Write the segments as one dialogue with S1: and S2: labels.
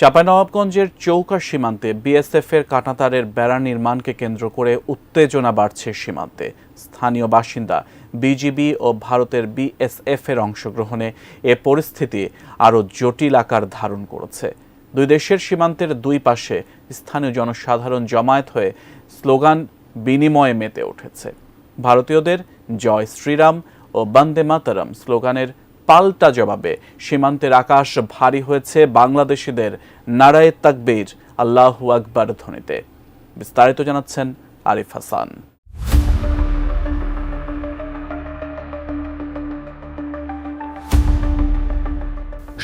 S1: চাঁপাইনবাবগঞ্জের চৌকা সীমান্তে বিএসএফের কাঁটাতারের বেড়া নির্মাণকে কেন্দ্র করে উত্তেজনা বাড়ছে সীমান্তে। স্থানীয় বাসিন্দা, বিজিবি ও ভারতের বিএসএফ এর অংশগ্রহণে এ পরিস্থিতি আরও জটিল আকার ধারণ করেছে। দুই দেশের সীমান্তের দুই পাশে স্থানীয় জনসাধারণ জমায়েত হয়ে স্লোগান বিনিময়ে মেতে উঠেছে। ভারতীয়দের জয় শ্রীরাম ও বন্দে মাতরম স্লোগানের পাল্টা জবাবে। সীমান্তের আকাশ ভারী হয়েছে বাংলাদেশিদের। নারায়ে তাকবীর, আল্লাহু আকবার ধ্বনিতে। বিস্তারিত জানাচ্ছেন আরিফ হাসান।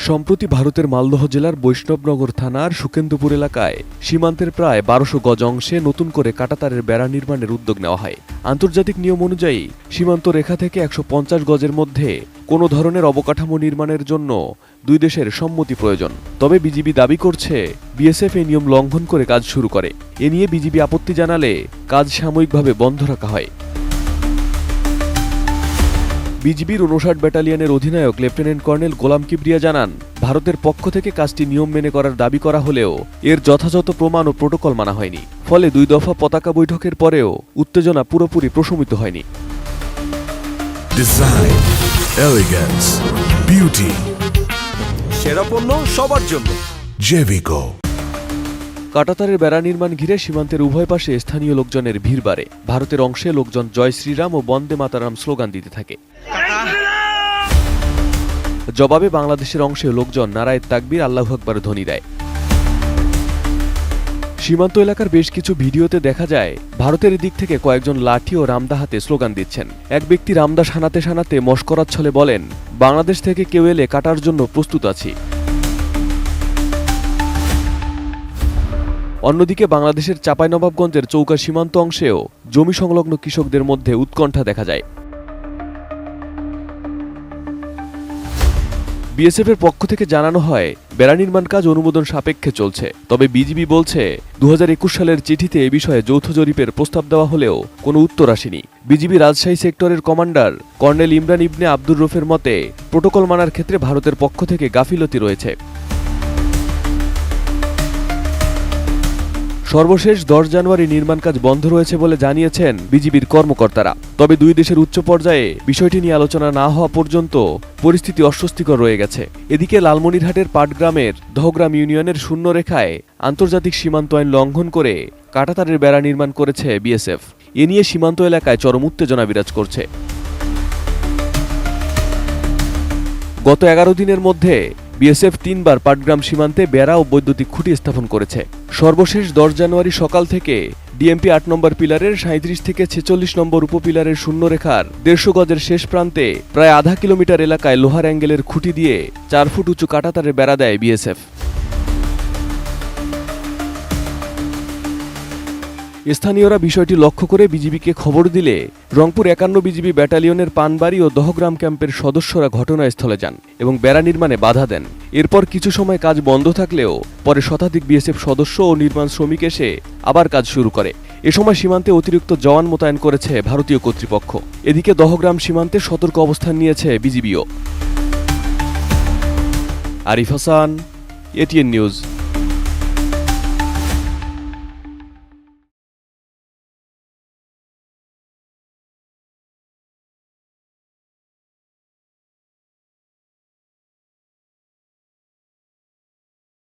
S2: সম্প্রতি ভারতের মালদহ জেলার বৈষ্ণবনগর থানার সুকেন্দুপুর এলাকায় সীমান্তের প্রায় বারোশো গজ অংশে নতুন করে কাটাতারের বেড়া নির্মাণের উদ্যোগ নেওয়া হয়। আন্তর্জাতিক নিয়ম অনুযায়ী সীমান্ত রেখা থেকে একশো পঞ্চাশ গজের মধ্যে কোনো ধরনের অবকাঠামো নির্মাণের জন্য দুই দেশের সম্মতি প্রয়োজন। তবে বিজিবি দাবি করছে, বিএসএফ এই নিয়ম লঙ্ঘন করে কাজ শুরু করে। এ নিয়ে বিজিবি আপত্তি জানালে কাজ সাময়িকভাবে বন্ধ রাখা হয়। বিজিবির উনষাট ব্যাটালিয়নের অধিনায়ক লেফটেন্যান্ট কর্নেল গোলাম কিবরিয়া জানান ভারতের পক্ষ থেকে কাজটি নিয়ম মেনে করার দাবি করা হলেও এর যথাযথ প্রমাণ ও প্রোটোকল মানা হয়নি। ফলে দুই দফা পতাকা বৈঠকের পরেও উত্তেজনা পুরোপুরি প্রশমিত হয়নি।
S3: Beauty,
S4: সেরা পণ্য সবার জন্য।
S3: Jevico.
S2: কাটাতারের বেড়া নির্মাণ ঘিরে সীমান্তের উভয় পাশে স্থানীয় লোকজনের ভিড় বাড়ে। ভারতের অংশে লোকজন জয় শ্রীরাম ও বন্দে মাতারাম স্লোগান দিতে থাকে। জবাবে বাংলাদেশের অংশে লোকজন নারায় তাকবির আল্লাহ আকবর ধ্বনি দেয়। সীমান্ত এলাকার বেশ কিছু ভিডিওতে দেখা যায়, ভারতের দিক থেকে কয়েকজন লাঠি ও রামদা হাতে স্লোগান দিচ্ছেন। এক ব্যক্তি রামদা সানাতে সানাতে মস্করার ছলে বলেন, বাংলাদেশ থেকে কেউ এলে কাটার জন্য প্রস্তুত আছি। অন্যদিকে বাংলাদেশের চাঁপাইনবাবগঞ্জের চৌকা সীমান্ত অংশেও জমি সংলগ্ন কৃষকদের মধ্যে উৎকণ্ঠা দেখা যায়। বিএসএফ এর পক্ষ থেকে জানানো হয়, বেড়া নির্মাণ কাজ অনুমোদন সাপেক্ষে চলছে। তবে বিজিবি বলছে দু হাজার একুশ সালের চিঠিতে এ বিষয়ে যৌথ জরিপের প্রস্তাব দেওয়া হলেও কোনো উত্তর আসেনি। বিজিবি রাজশাহী সেক্টরের কমান্ডার কর্নেল ইমরান ইবনে আব্দুর রফের মতে, প্রোটোকল মানার ক্ষেত্রে ভারতের পক্ষ থেকে গাফিলতি রয়েছে। সর্বশেষ দশ জানুয়ারি নির্মাণ কাজ বন্ধ রয়েছে বলে জানিয়েছেন বিজিবির কর্মকর্তারা। তবে দুই দেশের উচ্চ পর্যায়ে বিষয়টি নিয়ে আলোচনা না হওয়া পর্যন্ত পরিস্থিতি অস্বস্তিকর রয়ে গেছে। এদিকে লালমনিরহাটের পাটগ্রামের দহগ্রাম ইউনিয়নের শূন্য রেখায় আন্তর্জাতিক সীমান্ত আইন লঙ্ঘন করে কাটাতারের বেড়া নির্মাণ করেছে বিএসএফ। এ নিয়ে সীমান্ত এলাকায় চরম উত্তেজনা বিরাজ করছে। গত এগারো দিনের মধ্যে বিএসএফ তিনবার পাটগ্রাম সীমান্তে বেড়া ও বৈদ্যুতিক খুঁটি স্থাপন করেছে। সর্বশেষ দশ জানুয়ারি সকাল থেকে ডিএমপি আট নম্বর পিলারের সাঁত্রিশ থেকে ছেচল্লিশ নম্বর উপপিলারের শূন্যরেখার দেড়শো গজের শেষ প্রান্তে প্রায় আধা কিলোমিটার এলাকায় লোহার অ্যাঙ্গেলের খুঁটি দিয়ে চার ফুট উঁচু কাটাতারে বেড়া দেয় বিএসএফ। স্থানীয়রা বিষয়টি লক্ষ্য করে বিজিবিকে খবর দিলে রংপুর একান্ন বিজিবি ব্যাটালিয়নের পানবাড়ি ও দহগ্রাম ক্যাম্পের সদস্যরা ঘটনাস্থলে যান এবং বেড়া নির্মাণে বাধা দেন। এরপর কিছু সময় কাজ বন্ধ থাকলেও পরে শতাধিক বিএসএফ সদস্য ও নির্মাণ শ্রমিক এসে আবার কাজ শুরু করে। এ সময় সীমান্তে অতিরিক্ত জওয়ান মোতায়েন করেছে ভারতীয় কর্তৃপক্ষ। এদিকে দহগ্রাম সীমান্তে সতর্ক অবস্থান নিয়েছে বিজিবিও। Arif Hasan ATN news.